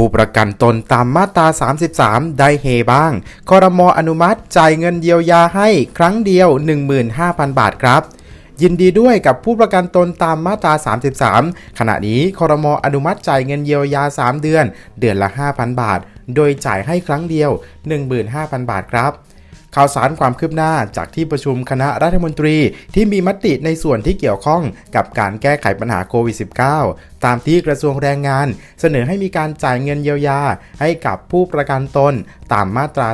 ผู้ประกันตนตามมาตรา 33 ได้เฮบ้าง คอรมออนุมัติจ่ายเงินเยียวยาให้ครั้งเดียว 15,000 บาทครับยินดีด้วยกับผู้ประกันตนตามมาตรา 33 ขณะนี้คอรมออนุมัติจ่ายเงินเยียวยา 3 เดือน เดือนละ 5,000 บาท โดยจ่ายให้ครั้งเดียว 15,000 บาทครับ ข่าวสารความคืบหน้าจากที่ประชุมคณะรัฐมนตรีที่มีมติในส่วนที่เกี่ยวข้องกับการแก้ไขปัญหาโควิด -19 ตามที่กระทรวงแรงงาน เสนอให้มีการจ่ายเงินเยียวยา ให้กับผู้ประกันตนตามมาตรา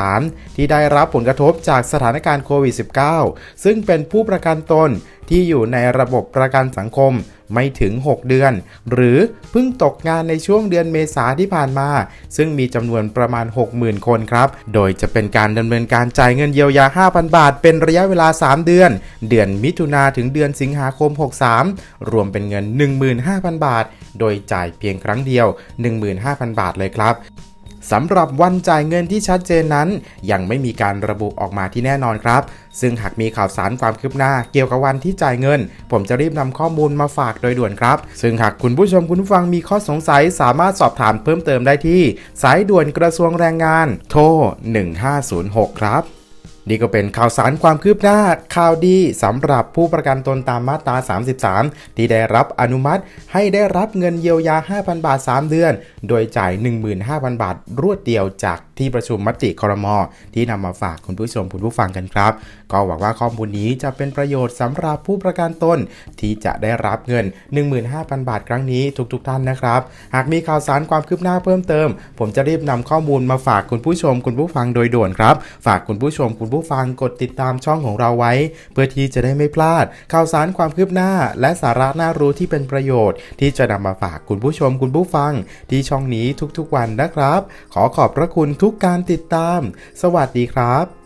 33 ที่ได้รับผลกระทบจากสถานการณ์โควิด -19 ซึ่งเป็นผู้ประกันตน ที่อยู่ในระบบประกันสังคมไม่ถึง 6 เดือน หรือเพิ่งตกงานในช่วงเดือนเมษาที่ผ่านมา ซึ่งมีจำนวนประมาณ 60,000 คนครับ โดยจะเป็นการดำเนินการจ่ายเงินเยียวยา 5,000 บาท เป็นระยะเวลา 3 เดือน เดือนมิถุนาถึงเดือนสิงหาคม 63 รวมเป็นเงิน 15,000 บาท โดยจ่ายเพียงครั้งเดียว 15,000 บาทเลยครับ สำหรับวันจ่ายเงินที่ชัดเจนนั้น ยังไม่มีการระบุออกมาที่แน่นอนครับ ซึ่งหากมีข่าวสารความคืบหน้าเกี่ยวกับวันที่จ่ายเงิน ผมจะรีบนำข้อมูลมาฝากโดยด่วนครับ ซึ่งหากคุณผู้ชมคุณผู้ฟังมีข้อสงสัยสามารถสอบถามเพิ่มเติมได้ที่ สายด่วนกระทรวงแรงงาน โทร 1506 ครับ นี่ก็เป็นข่าวสารความคืบหน้าข่าวดีสำหรับผู้ประกันตนตามมาตรา 33 ที่ได้รับอนุมัติให้ได้รับเงินเยียวยา 5,000 บาท 3 เดือน โดยจ่าย 15,000 บาท รวดเดียวจากที่ประชุมมติคอรมอที่นำมาฝากคุณผู้ชมคุณผู้ฟังกันครับ ก็หวังว่าข้อมูลนี้จะเป็นประโยชน์สำหรับผู้ประกันตนที่จะได้รับเงิน 15,000 บาทครั้งนี้ทุกๆทท่านนะครับ หากมีข่าวสารความคืบหน้าเพิ่มเติม ผมจะรีบนำข้อมูลมาฝากคุณผู้ชมคุณผู้ฟังโดยด่วนครับ ฝากคุณผู้ชมคุณผู้ฟังกดติดตามช่องของเราไว้ เพื่อที่จะได้ไม่พลาด ข่าวสารความคืบหน้า และสาระน่ารู้ที่เป็นประโยชน์ ที่จะนำมาฝากคุณผู้ชมคุณผู้ฟัง ที่ช่องนี้ทุกๆวันนะครับ ขอขอบพระคุณทุกทุกการติดตาม สวัสดีครับ